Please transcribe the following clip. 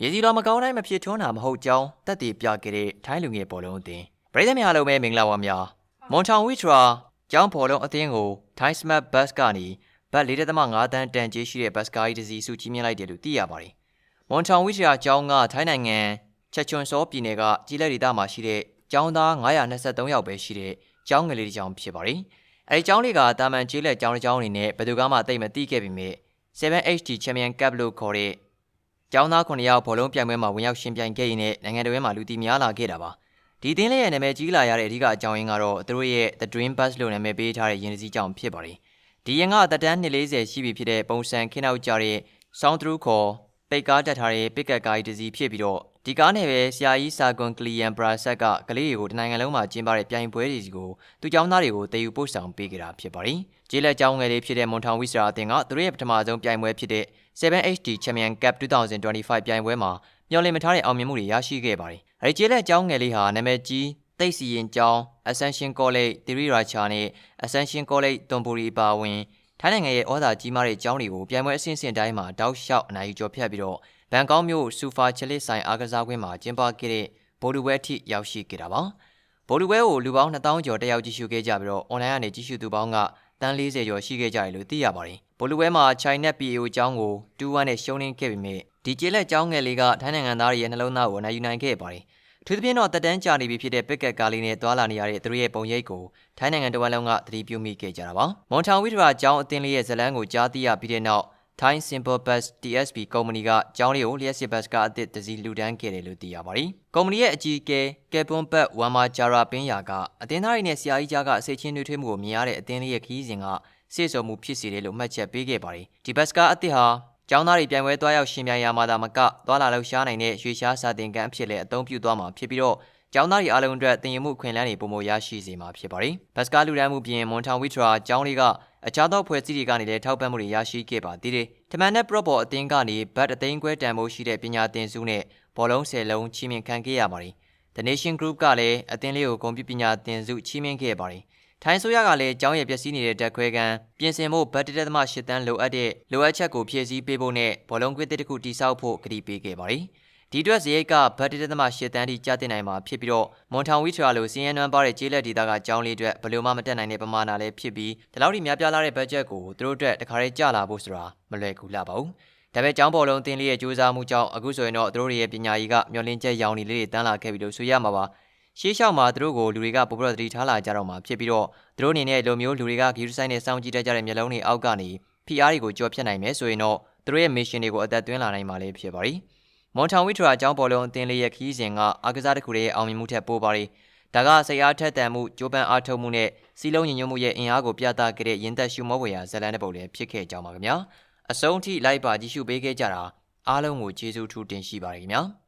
မြေစီတော်မကောင်းတိုင်းမဖြစ်ထွန်းတာမဟုတ်ကြောင်းတက်တည်ပြခဲ့တဲ့ထိုင်းလူငယ်ဘောလုံးအသင်းပရိသတ်များအားလုံးပဲမင်္ဂလာပါများမွန်ထောင်ဝီထရာကျောင်းဘောလုံးအသင်းကိုထိုင်းစမတ်ဘတ်ကနေဘတ်4.5တန်းတန်ကြေးရှိတဲ့ဘတ်စကားကြီးတစ်စီးစုချီးမြှင့်လိုက်တယ်လို့သိရပါတယ်မွန်ထောင်ဝီထရာကျောင်းကထိုင်းနိုင်ငံချက်ချွန်စောပြည်နယ်ကကြီးလက်ဒေသမှာရှိတဲ့ကျောင်းသား923ယောက်ပဲရှိတဲ့ကျောင်းငယ်လေးတစ်ကျောင်းဖြစ်ပါတယ်အဲဒီကျောင်းလေးကတာမန်ကြီးလက်ကျောင်းတစ်ကျောင်းအနေနဲ့ဘယ်သူကမှသိမသိခဲ့ပေမဲ့ 7HD Champion Cup လို့ခေါ်တဲ့ ကျောင်းသား9ယောက်ဘောလုံးပြိုင်ပွဲမှာဝင်ရောက်ရှင်ပြိုင်ခဲ့ရင်းနဲ့နိုင်ငံတော်ရဲမှာလူတီများလာခဲ့တာပါဒီတင်းလေးရဲ့နာမည်ကြီးလာရတဲ့အဓိကအကြောင်းရင်းကတော့သူတို့ရဲ့ The Dream Bus လို့နာမည်ပေးထားတဲ့ယဉ်စည်းကြောင်းဖြစ်ပါတယ်ဒီရင်ကသက်တမ်း240ရှိပြီဖြစ်တဲ့ပုံစံခင်းနောက်ကြတဲ့ Sound Through ခေါ် ပိတ်ကားတက်ထားတဲ့ပစ်ကတ်ကားကြီးတစ်စီးဖြစ်ပြီးတော့ဒီကားနဲ့ပဲဆရာကြီးစာကွန်ကလီယန်ဘရာဆက်ကကလေးတွေကိုတနိုင်ငံလုံးမှာကျင်းပတဲ့ပြိုင်ပွဲတွေစီကိုသူကျောင်းသားတွေကိုတည်ယူပို့ဆောင်ပေးကြတာဖြစ်ပါတယ်။ကျေးလက်ကျောင်းငယ်လေးဖြစ်တဲ့မွန်ထောင်ဝိစရာအသင်းကသူတို့ရဲ့ပထမဆုံးပြိုင်ပွဲဖြစ်တဲ့ 7HD Champion Cup 2025ပြိုင်ပွဲမှာမျှော်လင့်မထားတဲ့အောင်မြင်မှုတွေရရှိခဲ့ပါတယ်။အဲဒီကျေးလက်ကျောင်းငယ်လေးဟာနာမည်ကြီးသိပ်စီရင်ကျောင်း Ascension College သီရိရာချာနဲ့ Ascension College တွန်ပူရီပါဝင် ထိုင်းနိုင်ငံရဲ့ဩဇာကြီးမားတဲ့ကျောင်းတွေကိုပြိုင်ပွဲအဆင့်ဆင့်တိုင်းမှာတောက်လျှောက်အနိုင်ယူကျော်ဖြတ်ပြီးတော့ဘန်ကောက်မြို့စူဖာချလစ်ဆိုင်အားကစားကွင်းမှာကျင်းပခဲ့တဲ့ဗိုလ်လူပွဲထိရောက်ရှိခဲ့တာပါဗိုလ်လူပွဲကိုလူပေါင်း2000ကျော်တက်ရောက်ကြည့်ရှုခဲ့ကြပြီးတော့အွန်လိုင်းကနေကြည့်ရှုသူပေါင်းကတန်း40ကျော်ရှိခဲ့ကြတယ်လို့သိရပါတယ်ဗိုလ်လူပွဲမှာ China PAO ကျောင်းကို2-1နဲ့ရှုံးနိမ့်ခဲ့ပေမဲ့ဒီကျေးလက်ကျောင်းငယ်လေးကထိုင်းနိုင်ငံသားတွေရဲ့နှလုံးသားကိုအနိုင်ယူနိုင်ခဲ့ပါတယ် ထူးသဖြင့်တော့တက်တန်းကြာနေပြီဖြစ်တဲ့ပက်ကက်ကားလေးနဲ့တွာလာနေရတဲ့သူတို့ရဲ့ပုံရိပ်ကိုထိုင်းနိုင်ငံတဝန်းလုံးကသတိပြုမိခဲ့ကြတာပါ။မွန်ထောင်ဝိထရာကျောင်းအသင်းလေးရဲ့ဇလန်းကိုကြားသိရပြီးတဲ့နောက် Thai Simple Bus TSB ကုမ္ပဏီကကျောင်းလေးကိုလျှက်စစ်ဘတ်ကားအသစ်တစ်စီးလူဒန်းခဲ့တယ်လို့သိရပါတယ်။ကုမ္ပဏီရဲ့အကြီးအကဲကယ်ပွန်ဘတ်ဝမ်မာဂျာရာပင်းယာကအသင်းသားတွေနဲ့ဆရာကြီးကြားကအစိတ်ချင်းတွေထွေးမှုကိုမြင်ရတဲ့အသင်းလေးရဲ့ခီးစဉ်ကစေစုံမှုဖြစ်စေတယ်လို့မှတ်ချက်ပေးခဲ့ပါတယ်။ဒီဘတ်ကားအသစ်ဟာ ကျောင်းသားတွေပြိုင်ပွဲသွားရောက်ရှင်ပြိုင်ရာမှာသာမကသွားလာလှုပ်ရှားနိုင်တဲ့ရွှေရှားစာတင်ကန်းအဖြစ်လည်းအသုံးပြုသွားမှာဖြစ်ပြီးတော့ကျောင်းသားတွေအားလုံးအတွက်တင်ယူမှုခွင့်လန်းတွေပုံမရရှိစေမှာဖြစ်ပါတယ်။ဘတ်စကားလူဒန်းမှုပြင်မွန်ထောင်ဝီထရာကျောင်းလေးကအခြားသောဖွဲ့စည်းတွေကနေလည်းထောက်ပံ့မှုတွေရရှိခဲ့ပါသေးတယ်။တမန်နဲ့ပရော့ဘော်အသင်းကနေဘတ်အသိန်းခွဲတန်ဖိုးရှိတဲ့ပညာသင်စုနဲ့ဘောလုံး၁၀လုံးချီးမြှင့်ခံခဲ့ရပါတယ်။ The Nation Group ကလည်းအသင်းလေးကိုဂုဏ်ပြုပညာသင်စုချီးမြှင့်ခဲ့ပါတယ်။ ထိုင်းဆိုရကလည်းကျောင်းရဲ့ပျက်စီးနေတဲ့တက်ခွဲကန်ပြင်ဆင်ဖို့ဘတ်တက်သမ၈တန်းလိုအပ်တဲ့လိုအပ်ချက်ကိုဖြည့်ဆည်းပေးဖို့နဲ့ဘောလုံးကွင်းတစ်ခုတိစောက်ဖို့ကတိပေးခဲ့ပါတယ်။ဒီအတွက်ဇရိတ်ကဘတ်တတသမ၈တန်းထိကျတင်နိုင်မှာဖြစ်ပြီးတော့မွန်ထောင်ဝီထရာလိုစီးရဲနွမ်းပါတဲ့ကျေးလက်ဒေသကကျောင်းလေးအတွက်ဘယ်လိုမှမတက်နိုင်တဲ့ပမာဏလည်းဖြစ်ပြီးဒီလောက်ထိများပြားလာတဲ့ဘတ်ဂျက်ကိုသူတို့အတွက်တခါတည်းကျလာဖို့ဆိုတာမလွယ်ကူလာပါဘူး။ဒါပေမဲ့ကျောင်းပေါ်လုံးတင်းလေးရဲ့စူးစမ်းမှုကြောင့်အခုဆိုရင်တော့သူတို့ရဲ့ပညာရည်ကမျောလင်းချက်ရောင်နေလေးတွေတန်းလာခဲ့ပြီလို့ဆိုရမှာပါ။ ရှေးလျှောက်မှာသူတို့ကိုလူတွေကပိုပြီးတော့တတိထားလာကြတော့မှာဖြစ်ပြီးတော့သူတို့အနေနဲ့လိုမျိုးလူတွေကဂီယူဆိုင်နဲ့စောင့်ကြည့်တတ်ကြတဲ့မျက်လုံးတွေအောက်ကနေဖိအားတွေကိုကြော်ဖြတ်နိုင်မယ်ဆိုရင်တော့သူတို့ရဲ့ mission တွေကိုအသက်သွင်းလာနိုင်မှာလည်းဖြစ်ပါလိမ့်။မွန်ထောင်ဝီထရာအကြောင်းပေါ်လုံးအသင်းလေးရဲ့ခီးစဉ်ကအားကစားတစ်ခုရဲ့အောင်မြင်မှုထက်ပိုပါတယ်။ဒါကစိတ်အားထက်သန်မှုကြိုးပမ်းအားထုတ်မှုနဲ့စီလုံးညီညွတ်မှုရဲ့အင်အားကိုပြသခဲ့တဲ့ရင်သက်ရှုမောဝေရာဇလန်တဲ့ပုံလေးဖြစ်ခဲ့ကြောင်းပါခင်ဗျာ။အဆုံးထိလိုက်ပါကြည့်ရှုပေးခဲ့ကြတာအားလုံးကိုကျေးဇူးထူးတင်ရှိပါတယ်ခင်ဗျာ။